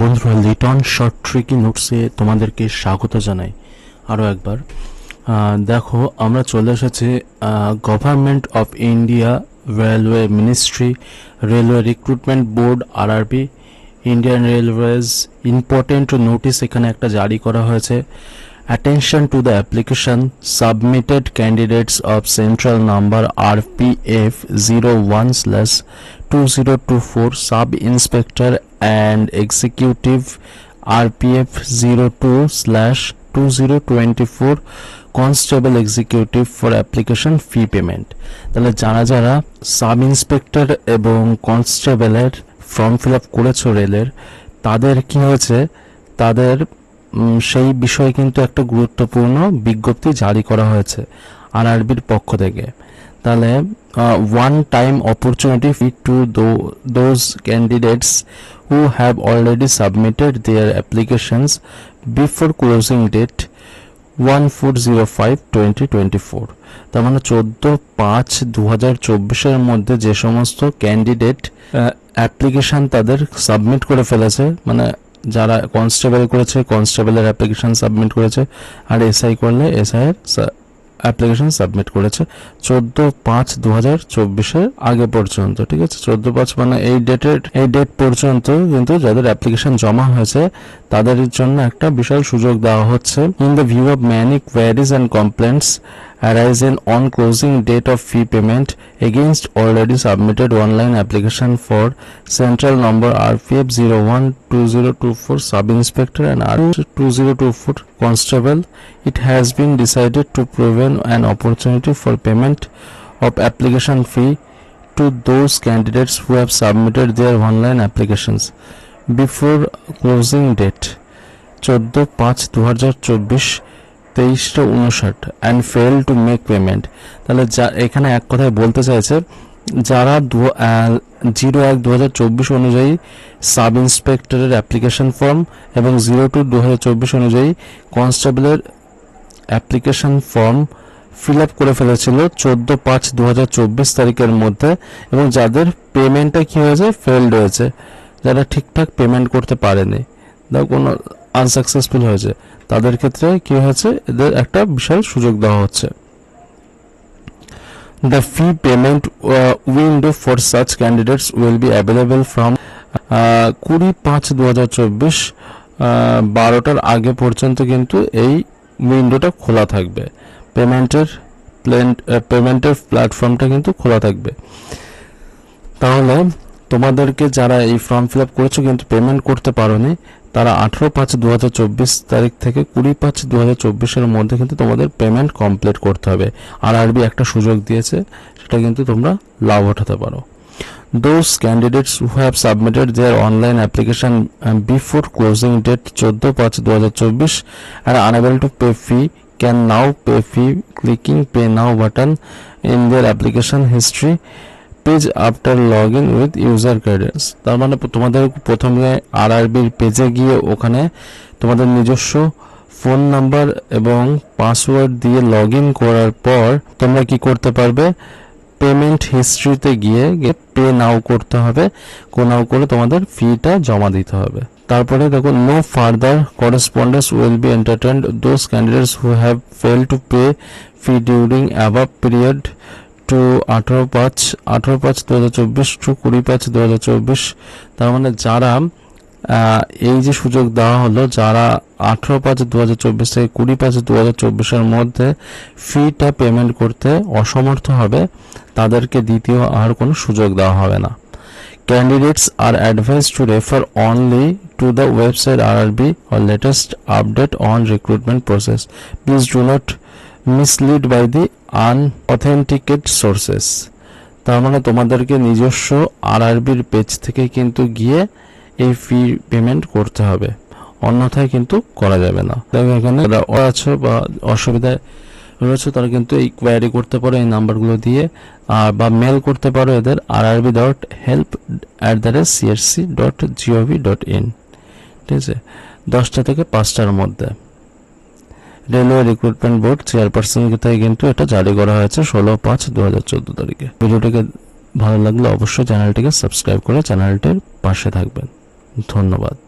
বন্ধুরা, Liton short tricky নোটসে তোমাদেরকে স্বাগত জানাই। আরও একবার। দেখো, আমরা চলে এসেছি government of India railway ministry railway recruitment board RRB Indian railways important notice এখানে একটা জারি করা হয়েছে। Attention central number R P F zero one number rpf 01 slash 2024 sub inspector and executive rpf 02 slash 2024 constable executive for application fee payment. তাহলে যারা যারা sub inspector এবং কনস্টেবলের ফর্ম ফিল আপ করেছ রেলের, তাদের কি হয়েছে? তাদের সেই বিষয়ে কিন্তু একটা গুরুত্বপূর্ণ বিজ্ঞপ্তি জারি করা হয়েছে আরআরবির পক্ষ থেকে। তাহলে one time opportunity to those candidates who have already submitted their applications before closing date one four zero five twenty twenty four তার মানে চোদ্দ পাঁচ দু হাজার চব্বিশের মধ্যে যে সমস্ত ক্যান্ডিডেট অ্যাপ্লিকেশন তাদের সাবমিট করে ফেলেছে মানে যারা কনস্টেবল করেছে কনস্টেবলের অ্যাপ্লিকেশন সাবমিট করেছে, আর এসআই করলে এসআই এর অ্যাপ্লিকেশন সাবমিট করেছে চোদ্দ পাঁচ দু হাজার চব্বিশের আগে পর্যন্ত, ঠিক আছে? চোদ্দ পাঁচ মানে এই ডেটের এই ডেট পর্যন্ত কিন্তু যাদের অ্যাপ্লিকেশন জমা হয়েছে, তাদের জন্য একটা বিশাল সুযোগ দেওয়া হচ্ছে। In the view of many queries and complaints arising on closing date of fee payment against already submitted online application for central number RPF 012024 sub inspector and R2024 constable it has been decided to prevent an opportunity for payment of application fee to those candidates who have submitted their online applications before closing date চোদ্দ পাঁচ দু হাজার চব্বিশ তেইশটা উনষাট and fail to make payment তাহলে যা, এখানে এক কথায় বলতে চাইছে, যারা জিরো এক দু হাজার চব্বিশ অনুযায়ী সাব ইন্সপেক্টরের অ্যাপ্লিকেশন ফর্ম এবং জিরো টু দু হাজার চব্বিশ অনুযায়ী কনস্টেবলের অ্যাপ্লিকেশন ফর্ম ফিল আপ করে ফেলেছিল চোদ্দ পাঁচ দু হাজার চব্বিশ তারিখের মধ্যে এবং যাদের পেমেন্টটা কি হয়েছে? ফেলড হয়েছে। যারা ঠিকঠাক পেমেন্ট করতে পারেনি। কোনো আনসাকসেসফুল হয়েছে। তাদের ক্ষেত্রে কি হয়েছে? এদের একটা বিশাল সুযোগ দেওয়া হচ্ছে। The fee payment window for such candidates will be available from কুড়ি পাঁচ দু হাজার চব্বিশ বারোটার আগে পর্যন্ত কিন্তু এই উইন্ডোটা খোলা থাকবে। পেমেন্টের প্লেন পেমেন্টের প্ল্যাটফর্মটা কিন্তু খোলা থাকবে। তাহলে তোমাদেরকে যারা এই ফর্ম ফিল আপ করেছ কিন্তু পেমেন্ট করতে পারোনি তারা আঠেরো পাঁচ দু তারিখ থেকে কুড়ি পাঁচ দু চব্বিশের মধ্যে কিন্তু তোমাদের পেমেন্ট কমপ্লিট করতে হবে। আর আরবি একটা সুযোগ দিয়েছে, সেটা কিন্তু তোমরা লাভ উঠাতে পারো। Those candidates who have submitted their online application before closing date চোদ্দ পাঁচ দু হাজার চব্বিশ are unable to pay fee can now pay fee clicking pay now button in their application history page after log in with user credentials তার মানে তোমাদের প্রথমে আরআরবির পেজে গিয়ে ওখানে তোমাদের নিজস্ব ফোন নাম্বার এবং পাসওয়ার্ড দিয়ে লগ ইন করার পর তোমরা কি করতে পারবে? পেমেন্ট হিস্ট্রিতে গিয়ে পে নাও করতে হবে। নাও করে তোমাদের ফিটা জমা দিতে হবে। তারপরে দেখো no further correspondence will be entertained those candidates who have fail to pay fee during above period to আঠারো পাঁচ আঠারো পাঁচ দু হাজার চব্বিশ টু কুড়ি পাঁচ দু হাজার চব্বিশ। তার মানে যারা এই যে সুযোগ দেওয়া হলো, যারা আঠারো পাঁচ দু হাজার চব্বিশ থেকে কুড়ি পাঁচ দু হাজার চব্বিশের মধ্যে ফিটা পেমেন্ট করতে অসমর্থ হবে, তাদেরকে দ্বিতীয় আর কোনো সুযোগ দেওয়া হবে না। Candidates are advise to refer only to the website RRB or latest update on recruitment process please do not mislead by the unauthenticate sources তার মানে তোমাদেরকে নিজস্ব আরআরবির পেজ থেকে কিন্তু গিয়ে এই ফি পেমেন্ট করতে হবে। অন্যথায় কিন্তু করা যাবে না। দেখো এখানে আছো বা অসুবিধায় রয়েছে, তারা কিন্তু এই কোয়ারি করতে পারো, এই নাম্বারগুলো দিয়ে। আর বা মেল করতে পারো এদের RRB dot help at the rate CSC dot GOV dot in ঠিক আছে? দশটা থেকে পাঁচটার মধ্যে। রেলওয়ে রিক্রুটমেন্ট বোর্ড চেয়ারপারসন থেকে কিন্তু এটা জারি করা হয়েছে ষোলো পাঁচ দু হাজার চোদ্দ তারিখে। ভিডিওটিকে ভালো লাগলে অবশ্যই চ্যানেলটিকে সাবস্ক্রাইব করে চ্যানেলটির পাশে থাকবেন। ধন্যবাদ।